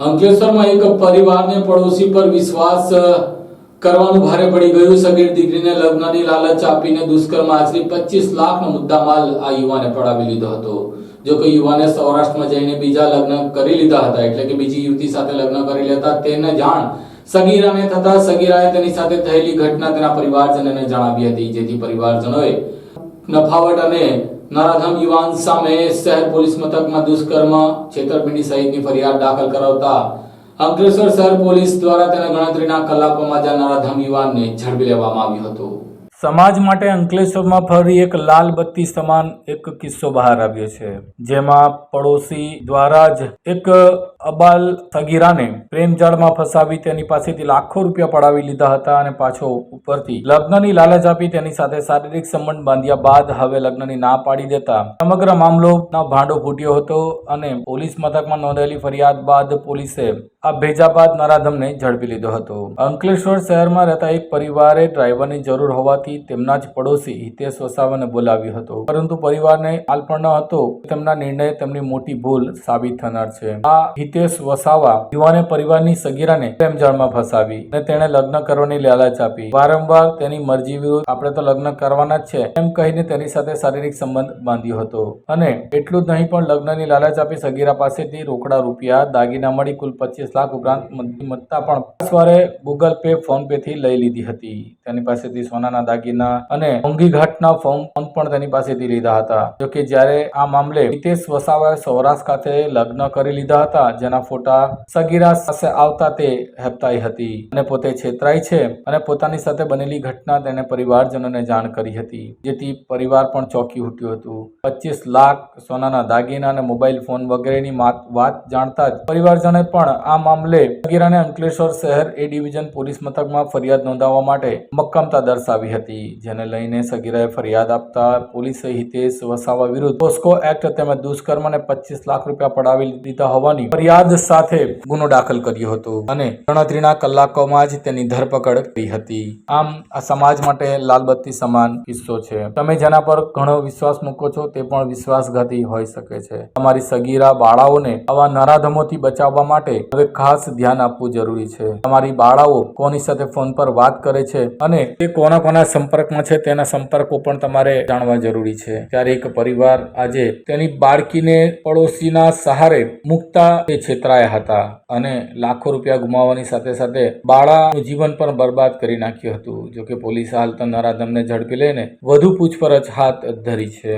અંકલેશ્વરમાં એક પરિવારને પડોશી પર વિશ્વાસ કરવાનું ભારે પડી ગયું. સગીર દીકરીને લગ્નની લાલચ આપીને દુષ્કર્મ આચરી પચીસ લાખનો મુદ્દામાલ આ યુવાને પડાવી લીધો હતો. જો કે યુવાને સૌરાષ્ટ્રમાં જઈને બીજા લગ્ન કરી લીધા હતા, એટલે કે બીજી યુવતી સાથે લગ્ન કરી લેતા તેને જાણ સગીરાને થતા સગીરાએ તેની સાથે થયેલી ઘટના તેના પરિવારજનોને જણાવી હતી, જેથી પરિવારજનોએ નફાવટ અને નરાધમ યુવાન સામે શહેર પોલીસ મથકમાં દુષ્કર્મ, છેતરપિંડી સહિતની ફરિયાદ દાખલ કરાવતા અગ્રેસર શહેર પોલીસ દ્વારા તેના ગણતરીના કલાકોમાં જ નરાધમ યુવાનને ઝડપી લેવામાં આવ્યો હતો. સમાજ માટે અંકલેશ્વરમાં ફરી એક લાલ બત્તી સમાન એક કિસ્સો બહાર આવ્યો છે. જેમાં પડોશી દ્વારા જ એક અબાલ સગીરાને પ્રેમ જાળમાં ફસાવી તેની પાસેથી લાખો રૂપિયા પડાવી લીધા હતા અને પાછો ઉપરથી લગ્નની લાલચ આપી તેની સાથે શારીરિક સંબંધ બાંધ્યા બાદ હવે લગ્નની ના પાડી દેતા સમગ્ર મામલો ભાંડો ફૂટ્યો હતો અને પોલીસ મથકમાં નોંધાયેલી ફરિયાદ બાદ પોલીસે આ ભેજાબાદ નરાધમને ઝડપી લીધો હતો. અંકલેશ્વર શહેરમાં રહેતા એક પરિવારે ડ્રાઈવરની જરૂર હોવાથી તેમના જ પડોશી હિતેશ વસાવાને બોલાવ્યો હતો. પરંતુ પરિવારને હાલ પણ ન હતો તેમના નિર્ણય તેમની મોટી ભૂલ સાબિત થનાર છે. આ હિતેશ વસાવા યુવાને પરિવારની સગીરાને પ્રેમજાળમાં ફસાવી અને તેણે લગ્ન કરવાની લાલચ આપી. વારંવાર તેની મરજી વિરુદ્ધ આપણે તો લગ્ન કરવાના જ છે, એમ કહીને તેની સાથે શારીરિક સંબંધ બાંધ્યો હતો. અને એટલું જ નહીં પણ લગ્નની લાલચ આપી સગીરા પાસેથી રોકડા રૂપિયા દાગીના મળી કુલ પચીસ લાખ ઉપરાંત મત્તા પણ સવારે ગૂગલ પે ફોન પે થી લઈ લીધી હતી. તેની પાસેથી સોનાના દાગીના અને મોંઘી ઘાટના ફોર્મ પણ તેની પાસેથી લીધા હતા. જોકે જ્યારે આ મામલે હિતેશ વસાવાએ સૌરાષ્ટ્ર ખાતે લગ્ન કરી લીધા હતા, જેના ફોટા સગીરા પાસે આવતા તે હેપતાઈ હતી અને પોતે છેતરાઈ છે અને પોતાની સાથે બનેલી ઘટના તેને પરિવારજનોને જાણ કરી હતી, જેથી પરિવાર પણ ચોંકી ઉઠ્યું હતું. પચીસ લાખ સોનાના દાગીના અને મોબાઈલ ફોન વગેરેની વાત જાણતા જ પરિવારજને પણ આ મામલે અને અંકલેશ્વર શહેર એ ડિવિઝન પોલીસ મથકમાં ફરિયાદ નોંધાવવા માટે મક્કમતા દર્શાવી હતી, જેને લઈને સગીરાએ ફરિયાદ આપતા પોલીસે હિતેશ વસાવા વિરુદ્ધ પોસ્કો એક્ટ તેમજ દુષ્કર્મ અને પચીસ લાખ રૂપિયા પડાવી દીધા હોવાની ફરિયાદ સાથે ગુનો દાખલ કર્યો હતો અને ગણતરીના કલાકોમાં જ તેની ધરપકડ કરી હતી. આમ, આ સમાજ માટે લાલબત્તી સમાન કિસ્સો છે. તમે જેના પર ઘણો વિશ્વાસ મૂકો છો તે પણ વિશ્વાસઘાતી હોઈ શકે છે. તમારી સગીરા બાળાઓને આવા નરાધમોથી બચાવવા માટે હવે ખાસ ધ્યાન આપવું જરૂરી છે. તમારી બાળાઓ કોની સાથે ફોન પર વાત કરે છે અને તે કોના કોના સંપર્કમાં છે તેના સંપર્કો પણ તમારે જાણવા જરૂરી છે. ત્યારે એક પરિવાર આજે તેની બાળકીને પડોશીના સહારે મુકતા તે છેતરાયા હતા અને લાખો રૂપિયા ગુમાવવાની સાથે સાથે બાળાનું જીવન પણ બરબાદ કરી નાખ્યું હતું. જોકે પોલીસ હાલ તો નરાધમને ઝડપી લઈને વધુ પૂછપરછ હાથ ધરી છે.